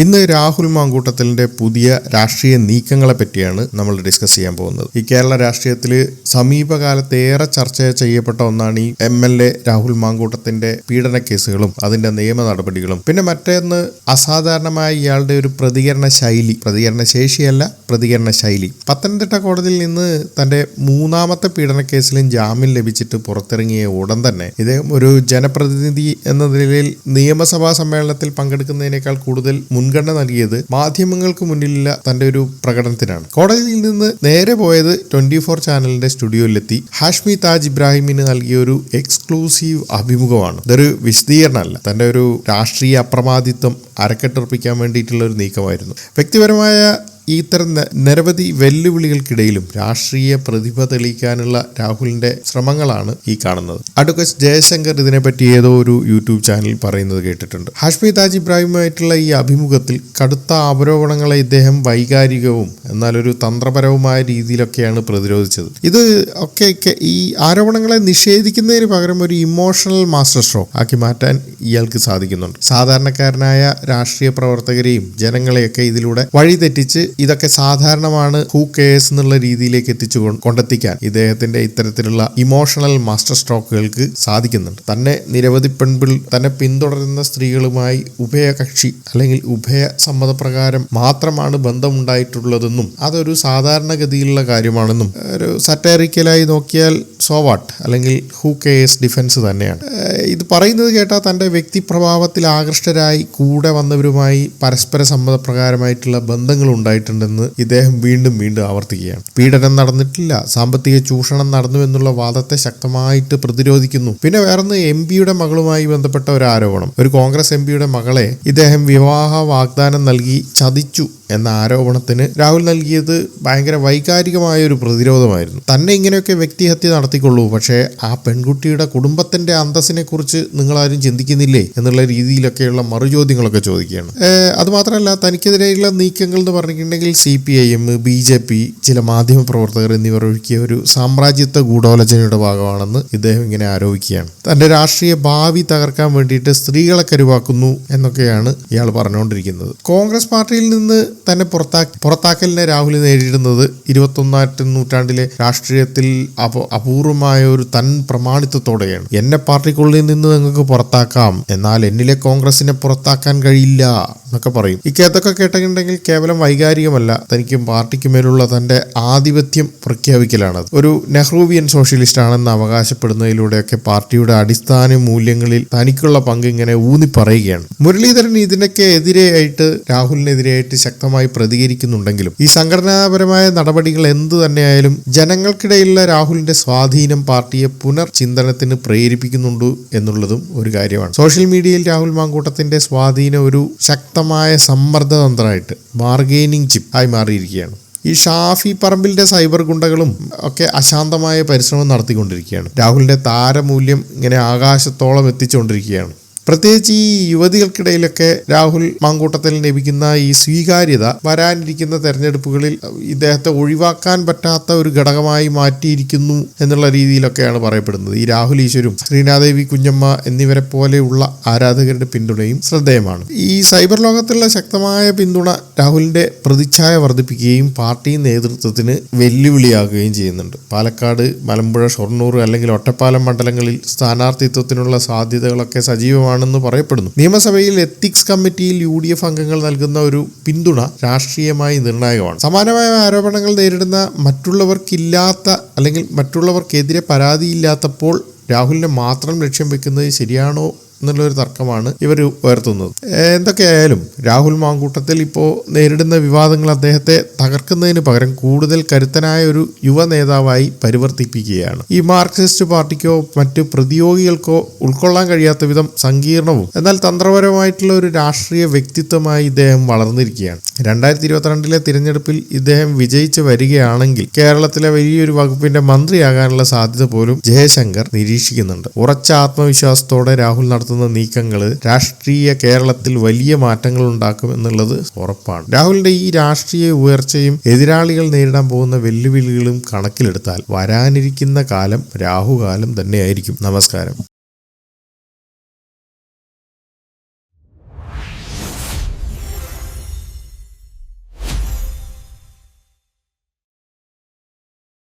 ഇന്ന് രാഹുൽ മാങ്കൂട്ടത്തിലിന്റെ പുതിയ രാഷ്ട്രീയ നീക്കങ്ങളെ പറ്റിയാണ് നമ്മൾ ഡിസ്കസ് ചെയ്യാൻ പോകുന്നത്. ഈ കേരള രാഷ്ട്രീയത്തിൽ സമീപകാലത്ത് ഏറെ ചർച്ച ചെയ്യപ്പെട്ട ഒന്നാണ് ഈ എം എൽ എ രാഹുൽ മാങ്കൂട്ടത്തിന്റെ പീഡന കേസുകളും അതിന്റെ നിയമ നടപടികളും. പിന്നെ മറ്റേന്ന് അസാധാരണമായ ഇയാളുടെ ഒരു പ്രതികരണ ശൈലി പ്രതികരണ ശേഷിയല്ല പ്രതികരണ ശൈലി. പത്തനംതിട്ട കോടതിയിൽ നിന്ന് തന്റെ മൂന്നാമത്തെ പീഡന കേസിലും ജാമ്യം ലഭിച്ചിട്ട് പുറത്തിറങ്ങിയ ഉടൻ തന്നെ ഇദ്ദേഹം ഒരു ജനപ്രതിനിധി എന്ന നിലയിൽ നിയമസഭാ സമ്മേളനത്തിൽ പങ്കെടുക്കുന്നതിനേക്കാൾ കൂടുതൽ മുൻഗണന നൽകിയത് മാധ്യമങ്ങൾക്ക് മുന്നിലുള്ള തന്റെ ഒരു പ്രകടനത്തിനാണ്. കോടതിയിൽ നിന്ന് നേരെ പോയത് ട്വന്റി ഫോർ ചാനലിന്റെ സ്റ്റുഡിയോയിലെത്തി. ഹാഷ്മി താജ് ഇബ്രാഹിമിന് നൽകിയ ഒരു എക്സ്ക്ലൂസീവ് അഭിമുഖമാണ്. ഇതൊരു വിശദീകരണമല്ല. തന്റെ ഒരു രാഷ്ട്രീയ അപ്രമാദിത്വം അരക്കെട്ടുറപ്പിക്കാൻ വേണ്ടിയിട്ടുള്ള ഒരു നീക്കമായിരുന്നു. വ്യക്തിപരമായ ഇത്തരം നിരവധി വെല്ലുവിളികൾക്കിടയിലും രാഷ്ട്രീയ പ്രതിഭ തെളിയിക്കാനുള്ള രാഹുലിന്റെ ശ്രമങ്ങളാണ് ഈ കാണുന്നത്. അഡ്വക്കേറ്റ് ജയശങ്കർ ഇതിനെപ്പറ്റി ഏതോ ഒരു യൂട്യൂബ് ചാനൽ പറയുന്നത് കേട്ടിട്ടുണ്ട്. ഹാഷ്മി താജ് ഇബ്രാഹിമുമായിട്ടുള്ള ഈ അഭിമുഖത്തിൽ കടുത്ത ആരോപണങ്ങളെ ഇദ്ദേഹം വൈകാരികവും എന്നാൽ ഒരു തന്ത്രപരവുമായ രീതിയിലൊക്കെയാണ് പ്രതിരോധിച്ചത്. ഇത് ഒക്കെ ഈ ആരോപണങ്ങളെ നിഷേധിക്കുന്നതിന് പകരം ഒരു ഇമോഷണൽ മാസ്റ്റർ സ്ട്രോക്ക് ആക്കി മാറ്റാൻ ഇയാൾക്ക് സാധിക്കുന്നുണ്ട്. സാധാരണക്കാരനായ രാഷ്ട്രീയ പ്രവർത്തകരെയും ജനങ്ങളെയൊക്കെ ഇതിലൂടെ വഴി തെറ്റിച്ച് ഇതൊക്കെ സാധാരണമാണ് ഹൂ കേസ് എന്നുള്ള രീതിയിലേക്ക് എത്തിച്ചു കൊണ്ടെത്തിക്കാൻ ഇദ്ദേഹത്തിന്റെ ഇത്തരത്തിലുള്ള ഇമോഷണൽ മാസ്റ്റർ സ്ട്രോക്കുകൾക്ക് സാധിക്കുന്നുണ്ട്. തന്നെ നിരവധി പെൺപിൾ തന്നെ പിന്തുടരുന്ന സ്ത്രീകളുമായി ഉഭയകക്ഷി അല്ലെങ്കിൽ ഉഭയ സമ്മതപ്രകാരം മാത്രമാണ് ബന്ധമുണ്ടായിട്ടുള്ളതെന്നും അതൊരു സാധാരണഗതിയിലുള്ള കാര്യമാണെന്നും ഒരു സറ്റാറിക്കലായി നോക്കിയാൽ സോവാട്ട് അല്ലെങ്കിൽ ഹൂ കേസ് ഡിഫൻസ് തന്നെയാണ്. ഇത് പറയുന്നത് കേട്ടാൽ തന്റെ വ്യക്തിപ്രഭാവത്തിൽ ആകൃഷ്ടരായി കൂടെ വന്നവരുമായി പരസ്പര സമ്മതപ്രകാരമായിട്ടുള്ള ബന്ധങ്ങൾ ഉണ്ടായിട്ടുണ്ടെന്ന് ഇദ്ദേഹം വീണ്ടും വീണ്ടും ആവർത്തിക്കുകയാണ്. പീഡനം നടന്നിട്ടില്ല. സാമ്പത്തിക ചൂഷണം നടന്നു എന്നുള്ള വാദത്തെ ശക്തമായിട്ട് പ്രതിരോധിക്കുന്നു. പിന്നെ വേറൊന്ന് എം പിയുടെ മകളുമായി ബന്ധപ്പെട്ട ഒരു ആരോപണം. ഒരു കോൺഗ്രസ് എം പിയുടെ മകളെ ഇദ്ദേഹം വിവാഹ വാഗ്ദാനം നൽകി ചതിച്ചു. എന്ന ആരോപണത്തിന് രാഹുൽ നൽകിയത് ഭയങ്കര വൈകാരികമായ ഒരു പ്രതിരോധമായിരുന്നു. തന്നെ ഇങ്ങനെയൊക്കെ വ്യക്തിഹത്യ നടത്തിക്കൊള്ളൂ. പക്ഷേ ആ പെൺകുട്ടിയുടെ കുടുംബത്തിന്റെ അന്തസ്സിനെ കുറിച്ച് നിങ്ങളാരും ചിന്തിക്കുന്നില്ലേ എന്നുള്ള രീതിയിലൊക്കെയുള്ള മറുചോദ്യങ്ങളൊക്കെ ചോദിക്കുകയാണ്. അതുമാത്രമല്ല തനിക്കെതിരെയുള്ള നീക്കങ്ങൾ എന്ന് പറഞ്ഞിട്ടുണ്ടെങ്കിൽ C P I M B J P ചില മാധ്യമ പ്രവർത്തകർ എന്നിവർ ഒഴുക്കിയ ഒരു സാമ്രാജ്യത്വ ഗൂഢാലോചനയുടെ ഭാഗമാണെന്ന് ഇദ്ദേഹം ഇങ്ങനെ ആരോപിക്കുകയാണ്. തന്റെ രാഷ്ട്രീയ ഭാവി തകർക്കാൻ വേണ്ടിയിട്ട് സ്ത്രീകളെ കരുവാക്കുന്നു എന്നൊക്കെയാണ് ഇയാൾ പറഞ്ഞുകൊണ്ടിരിക്കുന്നത്. കോൺഗ്രസ് പാർട്ടിയിൽ നിന്ന് തന്നെ പുറത്താ പുറത്താക്കലിനെ രാഹുൽ നേരിടുന്നത് ഇരുപത്തൊന്നാം നൂറ്റാണ്ടിലെ രാഷ്ട്രീയത്തിൽ അപൂർവമായ ഒരു തൻ പ്രമാണിത്വത്തോടെയാണ്. എന്നെ പാർട്ടിക്കുള്ളിൽ നിന്ന് നിങ്ങൾക്ക് പുറത്താക്കാം. എന്നാൽ എന്നിലെ കോൺഗ്രസിനെ പുറത്താക്കാൻ കഴിയില്ല എന്നൊക്കെ പറയും. ഇക്കേതൊക്കെ കേട്ടിട്ടുണ്ടെങ്കിൽ കേവലം വൈകാരികമല്ല. തനിക്കും പാർട്ടിക്ക് മേലുള്ള തന്റെ ആധിപത്യം പ്രഖ്യാപിക്കലാണ്. ഒരു നെഹ്റുവിയൻ സോഷ്യലിസ്റ്റ് ആണെന്ന് അവകാശപ്പെടുന്നതിലൂടെയൊക്കെ പാർട്ടിയുടെ അടിസ്ഥാന മൂല്യങ്ങളിൽ തനിക്കുള്ള പങ്ക് ഇങ്ങനെ ഊന്നി പറയുകയാണ് മുരളീധരൻ ഇതിനൊക്കെ എതിരെയായിട്ട് രാഹുലിനെതിരെയായിട്ട് ശക്തമായി പ്രതികരിക്കുന്നുണ്ടെങ്കിലും ഈ സംഘടനാപരമായ നടപടികൾ എന്തു തന്നെയായാലും ജനങ്ങൾക്കിടയിലുള്ള രാഹുലിന്റെ സ്വാധീനം പാർട്ടിയെ പുനർചിന്തനത്തിന് പ്രേരിപ്പിക്കുന്നുണ്ട് എന്നുള്ളതും ഒരു കാര്യമാണ്. സോഷ്യൽ മീഡിയയിൽ രാഹുൽ മാങ്കൂട്ടത്തിന്റെ സ്വാധീനം ഒരു ശക്തമായ സമ്മർദ്ദതന്ത്രമായിട്ട് ബാർഗെയിനിങ് ചിപ്പ് ആയി മാറിയിരിക്കുകയാണ്. ഈ ഷാഫി പറമ്പിലിന്റെ സൈബർ ഗുണ്ടകളും ഒക്കെ അശാന്തമായ പരിശ്രമം നടത്തിക്കൊണ്ടിരിക്കുകയാണ്. രാഹുലിന്റെ താരമൂല്യം ഇങ്ങനെ ആകാശത്തോളം എത്തിച്ചുകൊണ്ടിരിക്കുകയാണ്. പ്രത്യേകിച്ച് ഈ യുവതികൾക്കിടയിലൊക്കെ രാഹുൽ മാങ്കൂട്ടത്തിൽ ലഭിക്കുന്ന ഈ സ്വീകാര്യത വരാനിരിക്കുന്ന തെരഞ്ഞെടുപ്പുകളിൽ ഇദ്ദേഹത്തെ ഒഴിവാക്കാൻ പറ്റാത്ത ഒരു ഘടകമായി മാറ്റിയിരിക്കുന്നു എന്നുള്ള രീതിയിലൊക്കെയാണ് പറയപ്പെടുന്നത്. ഈ രാഹുൽ ഈശ്വരും ശ്രീനാദേവി കുഞ്ഞമ്മ എന്നിവരെ പോലെയുള്ള ആരാധകരുടെ പിന്തുണയും ശ്രദ്ധേയമാണ്. ഈ സൈബർ ലോകത്തുള്ള ശക്തമായ പിന്തുണ രാഹുലിന്റെ പ്രതിച്ഛായ വർദ്ധിപ്പിക്കുകയും പാർട്ടി നേതൃത്വത്തിന് വെല്ലുവിളിയാകുകയും ചെയ്യുന്നുണ്ട്. പാലക്കാട് മലമ്പുഴ ഷൊർണൂർ അല്ലെങ്കിൽ ഒറ്റപ്പാലം മണ്ഡലങ്ങളിൽ സ്ഥാനാർത്ഥിത്വത്തിനുള്ള സാധ്യതകളൊക്കെ സജീവമാണെന്ന് പറയപ്പെടുന്നു. നിയമസഭയിൽ എത്തിക്സ് കമ്മിറ്റിയിൽ യു ഡി എഫ് അംഗങ്ങൾ നൽകുന്ന ഒരു പിന്തുണ രാഷ്ട്രീയമായി നിർണായകമാണ്. സമാനമായ ആരോപണങ്ങൾ നേരിടുന്ന മറ്റുള്ളവർക്കില്ലാത്ത അല്ലെങ്കിൽ മറ്റുള്ളവർക്കെതിരെ പരാതിയില്ലാത്തപ്പോൾ രാഹുലിനെ മാത്രം ലക്ഷ്യം വെക്കുന്നത് ശരിയാണോ എന്നുള്ളൊരു തർക്കമാണ് ഇവർ ഉയർത്തുന്നത്. എന്തൊക്കെയായാലും രാഹുൽ മാങ്കൂട്ടത്തിൽ ഇപ്പോൾ നേരിടുന്ന വിവാദങ്ങൾ അദ്ദേഹത്തെ തകർക്കുന്നതിന് പകരം കൂടുതൽ കരുത്തനായ ഒരു യുവ നേതാവായി പരിവർത്തിപ്പിക്കുകയാണ്. ഈ മാർക്സിസ്റ്റ് പാർട്ടിക്കോ മറ്റ് പ്രതിയോഗികൾക്കോ ഉൾക്കൊള്ളാൻ കഴിയാത്ത വിധം സങ്കീർണവും എന്നാൽ തന്ത്രപരമായിട്ടുള്ള ഒരു രാഷ്ട്രീയ വ്യക്തിത്വമായി ഇദ്ദേഹം വളർന്നിരിക്കുകയാണ്. രണ്ടായിരത്തി ഇരുപത്തിരണ്ടിലെ തിരഞ്ഞെടുപ്പിൽ ഇദ്ദേഹം വിജയിച്ച് വരികയാണെങ്കിൽ കേരളത്തിലെ വലിയൊരു വകുപ്പിന്റെ മന്ത്രിയാകാനുള്ള സാധ്യത പോലും ജയശങ്കർ നിരീക്ഷിക്കുന്നുണ്ട്. ഉറച്ച ആത്മവിശ്വാസത്തോടെ രാഹുൽ നടത്തുന്ന നീക്കങ്ങൾ രാഷ്ട്രീയ കേരളത്തിൽ വലിയ മാറ്റങ്ങൾ ഉണ്ടാക്കും എന്നുള്ളത് ഉറപ്പാണ്. രാഹുലിന്റെ ഈ രാഷ്ട്രീയ ഉയർച്ചയും എതിരാളികൾ നേരിടാൻ പോകുന്ന വെല്ലുവിളികളും കണക്കിലെടുത്താൽ വരാനിരിക്കുന്ന കാലം രാഹുകാലം തന്നെയായിരിക്കും. നമസ്കാരം.